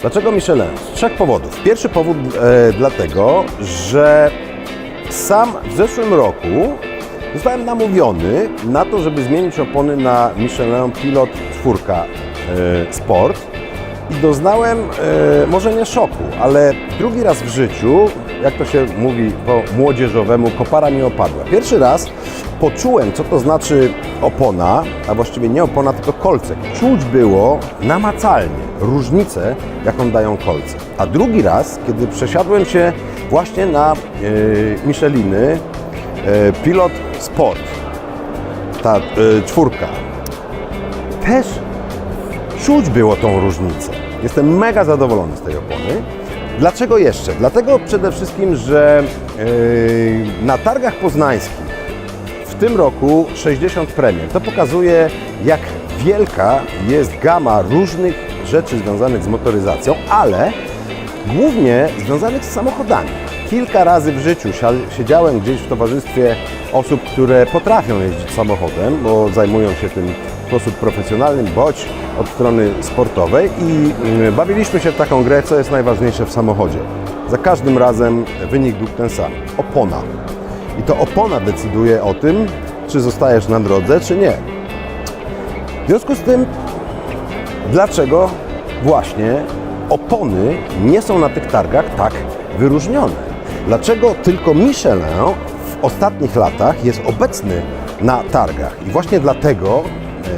Dlaczego Michelin? Z trzech powodów. Pierwszy powód e, dlatego, że sam w zeszłym roku zostałem namówiony na to, żeby zmienić opony na Michelin Pilot 4 e, Sport i doznałem e, może nie szoku, ale drugi raz w życiu, jak to się mówi po młodzieżowemu, kopara mi opadła. Pierwszy raz poczułem, co to znaczy opona, a właściwie nie opona, tylko kolce. Czuć było namacalnie różnicę, jaką dają kolce. A drugi raz, kiedy przesiadłem się właśnie na e, Micheliny e, Pilot Sport, ta e, czwórka, też czuć było tą różnicę. Jestem mega zadowolony z tej opony. Dlaczego jeszcze? Dlatego przede wszystkim, że yy, na targach poznańskich tym roku 60 premier. To pokazuje, jak wielka jest gama różnych rzeczy związanych z motoryzacją, ale głównie związanych z samochodami. Kilka razy w życiu siedziałem gdzieś w towarzystwie osób, które potrafią jeździć samochodem, bo zajmują się tym w sposób profesjonalny, bądź od strony sportowej i mm, bawiliśmy się w taką grę, co jest najważniejsze w samochodzie. Za każdym razem wynik był ten sam. Opona. I to opona decyduje o tym, czy zostajesz na drodze, czy nie. W związku z tym dlaczego właśnie opony nie są na tych targach tak wyróżnione. Dlaczego tylko Michelin w ostatnich latach jest obecny na targach. I właśnie dlatego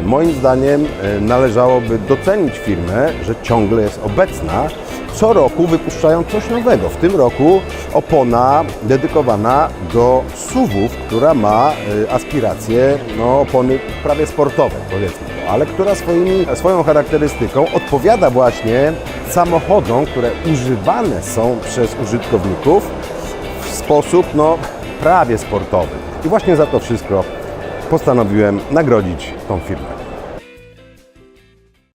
moim zdaniem e, należałoby docenić firmę, że ciągle jest obecna, co roku wypuszczają coś nowego. W tym roku opona dedykowana do SUV-ów, która ma e, aspiracje no, opony prawie sportowe, powiedzmy to, ale która swoimi, swoją charakterystyką odpowiada właśnie samochodom, które używane są przez użytkowników w sposób no, prawie sportowy. I właśnie za to wszystko postanowiłem nagrodzić tą firmę.